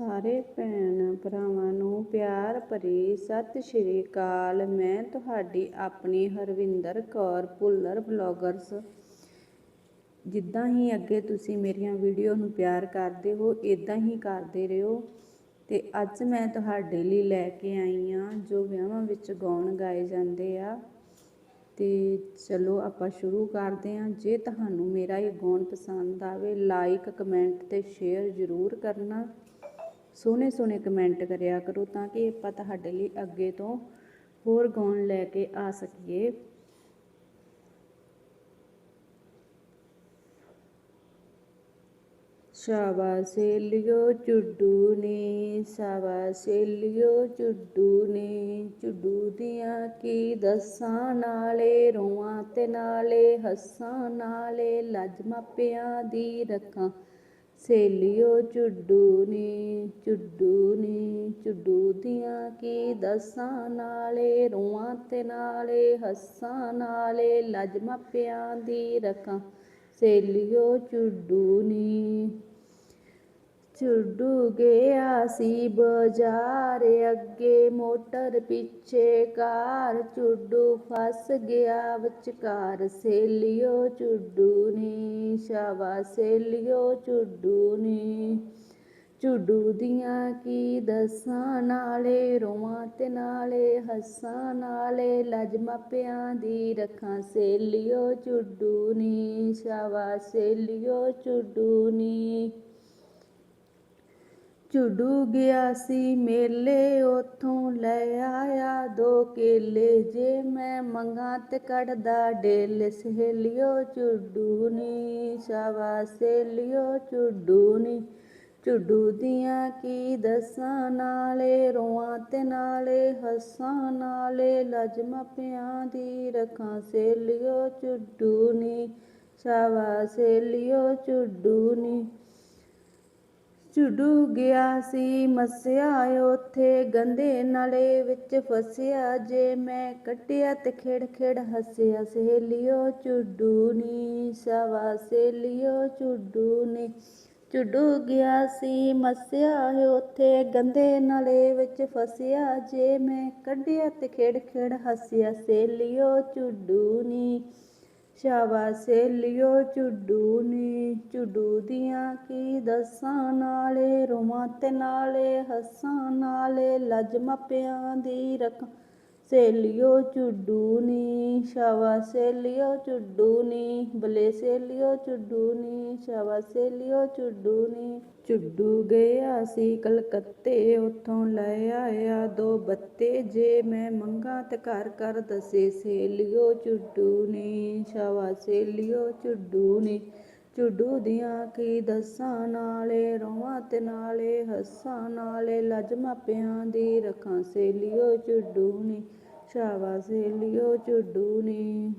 ਸਾਰੇ ਭੈਣ ਭਰਾਵਾਂ ਨੂੰ ਪਿਆਰ ਭਰੀ ਸਤਿ ਸ਼੍ਰੀ ਅਕਾਲ। ਮੈਂ ਤੁਹਾਡੀ ਆਪਣੀ ਹਰਵਿੰਦਰ ਕੌਰ, ਭੁੱਲਰ ਬਲੌਗਰਸ। ਜਿੱਦਾਂ ਹੀ ਅੱਗੇ ਤੁਸੀਂ ਮੇਰੀਆਂ ਵੀਡੀਓ ਨੂੰ ਪਿਆਰ ਕਰਦੇ ਹੋ ਇਦਾਂ ਹੀ ਕਰਦੇ ਰਹੋ। ਤੇ ਅੱਜ ਮੈਂ ਤੁਹਾਡੇ ਲਈ ਲੈ ਕੇ ਆਈ ਆ ਜੋ ਵਿਆਹਾਂ ਵਿੱਚ ਗਾਉਣ ਗਾਏ ਜਾਂਦੇ ਆ। ਤੇ ਚਲੋ ਆਪਾਂ ਸ਼ੁਰੂ ਕਰਦੇ ਹਾਂ। ਜੇ ਤੁਹਾਨੂੰ ਮੇਰਾ ਇਹ ਗਾਉਣ ਪਸੰਦ ਆਵੇ ਲਾਈਕ ਕਮੈਂਟ ਤੇ ਸ਼ੇਅਰ ਜ਼ਰੂਰ ਕਰਨਾ। ਸੋਹਣੇ ਸੋਹਣੇ ਕਮੈਂਟ ਕਰਿਆ ਕਰੋ ਤਾਂ ਕਿ ਆਪਾਂ ਤੁਹਾਡੇ ਲਈ ਅੱਗੇ ਤੋਂ ਹੋਰ ਗਾਉਣ ਲੈ ਕੇ ਆ ਸਕੀਏ। ਸ਼ਾਬਾਸ਼ੇ ਲਿਓ ਚੁੱਡੂ ਨੇ ਸ਼ਾਬਾਸ਼ੇ ਲਿਓ ਚੁੱਡੂ ਨੇ, ਚੁੱਡੂ ਦੀਆਂ ਕੀ ਦੱਸਾਂ ਨਾਲੇ, ਰੋਵਾਂ ਤੇ ਨਾਲੇ, ਹੱਸਾਂ ਨਾਲੇ ਲੱਜ ਮਾਪਿਆਂ ਦੀ ਰੱਖਾਂ। ਸੇਲਿਓ ਚੁੱਡੂ ਨੇ ਚੁੱਡੂ ਨੇ ਚੁੱਡੂ ਦੀਆਂ ਕੀ ਦੱਸਾਂ ਨਾਲੇ, ਰੋਵਾਂ ਤੇ ਨਾਲੇ, ਹੱਸਾਂ ਨਾਲੇ ਲੱਜ ਮਾਪਿਆਂ ਦੀ ਰੱਖਾਂ। ਸੇਲਿਓ ਚੁੱਡੂ ਨੇ ਚੁੱਡੂ ਗਿਆ ਸੀ ਬਾਜ਼ਾਰ, ਅੱਗੇ ਮੋਟਰ ਪਿੱਛੇ ਕਾਰ ਚੁੱਡੂ ਫਸ ਗਿਆ, ਵਿਚਕਾਰ ਸੇਲਿਓ ਚੁੱਡੂ ਨੇ, ਸ਼ਾਵਾ ਸੇਲਿਓ ਚੁੱਡੂ ਨੇ। ਚੁੱਡੂ ਦੀਆਂ ਕੀ ਦੱਸਾਂ ਨਾਲੇ, ਰੋਵਾਂ ਤੇ ਨਾਲੇ, ਹੱਸਾਂ ਨਾਲੇ ਲੱਜ ਮਾਪਿਆਂ ਦੀ ਰੱਖਾਂ ਸੇਲਿਓ ਚੁੱਡੂ ਨੀ, ਸ਼ਾਵਾ ਸੇਲਿਓ ਚੁੱਡੂ ਨੀ। ਝੁੱਡੂ ਗਿਆ ਸੀ ਮੇਲੇ, ਉਥੋਂ ਲੈ ਆਇਆ ਦੋ ਕੇਲੇ। ਜੇ ਮੈਂ ਮੰਗਾ ਤੇ ਕੱਢਦਾ ਡੇਲ, ਸਹੇਲਿਓ ਚੁੱਡੂ ਨੀ, ਸ਼ਾਵਾ ਸਹੇਲਿਓ ਚੁੱਡੂ ਨੀ। ਚੁੱਡੂ ਦੀਆਂ ਕੀ ਦੱਸਾਂ, ਨਾਲੇ ਰੋਆਂ ਤੇ ਨਾਲੇ ਹੱਸਾਂ, ਨਾਲੇ ਲਜ ਮਾਪਿਆਂ ਦੀ ਰੱਖਾਂ। ਸਹੇਲਿਓ ਚੁੱਡੂ ਨੀ, ਸ਼ਾਵਾ ਸਹੇਲਿਓ ਚੁੱਡੂ ਨੀ। ਝੁੱਡੂ ਗਿਆ ਸੀ, ਮਸਿਆ ਉਥੇ ਗੰਦੇ ਨਾਲੇ ਵਿੱਚ ਫਸਿਆ। ਜੇ ਮੈਂ ਕੱਟਿਆ ਤੇ ਖੇੜ ਖੇੜ ਹੱਸਿਆ, ਸਹੇਲਿਓ ਚੁੱਡੂ ਨੀ, ਸਵਾ ਸਹੇਲਿਓ ਚੁੱਡੂ ਨੀ। ਚੁੱਡੂ ਗਿਆ ਸੀ, ਮਸਿਆ ਉਥੇ ਗੰਦੇ ਨਾਲੇ ਵਿੱਚ ਫਸਿਆ। ਜੇ ਮੈਂ ਕੱਢਿਆ ਤੇ ਖੇੜ ਖੇੜ ਹੱਸਿਆ, ਸਹੇਲਿਓ ਚੁੱਡੂ ਨੀ। ਸ਼ਾਵਾ ਸੇਲਿਓ ਚੁੱਡੂ ਨੇ ਚੁੱਡੂ ਦੀਆਂ ਕੀ ਦੱਸਾਂ? ਨਾਲੇ ਰੋਵਾਂ ਤੇ ਨਾਲੇ ਹੱਸਾਂ, ਨਾਲੇ ਲੱਜ ਮਾਪਿਆਂ ਦੀ ਰੱਖਾਂ। ਸੇਲਿਓ ਝੁੱਡੂ ਨੀ, ਸ਼ਾਵਾ ਸੇਲਿਓ ਝੁੱਡੂ ਨੀ, ਬਲੇ ਸੇਲਿਓ ਝੁੱਡੂ ਨੀ, ਸ਼ਾਵਾ ਸੇਲਿਓ ਝੁੱਡੂ ਨੀ। ਝੁੱਡੂ ਗਿਆ ਸੀ ਕਲਕੱਤੇ, ਉਥੋਂ ਲੈ ਆਇਆ ਦੋ ਬੱਤੇ ਜੇ ਮੈਂ ਮੰਗਾ ਤੇ ਘਰ ਕਰ ਦਸੇ ਸੇਲਿਓ ਚੁੱਡੂ ਨੀ, ਸ਼ਾਵਾ ਸੇਲਿਓ ਚੁੱਡੂ ਨੀ। ਝੁੱਡੂ ਦੀਆਂ ਕੀ ਦੱਸਾਂ, ਨਾਲੇ ਰੋਵਾਂ ਤੇ ਨਾਲੇ ਹੱਸਾਂ, ਨਾਲੇ ਲੱਜ ਮਾਪਿਆਂ ਦੀ ਰੱਖਾਂ ਸੇਲਿਓ ਝੁੱਡੂ ਨੇ ਸ਼ਾਵਾ ਸੇਲਿਓ ਝੁੱਡੂ ਨੇ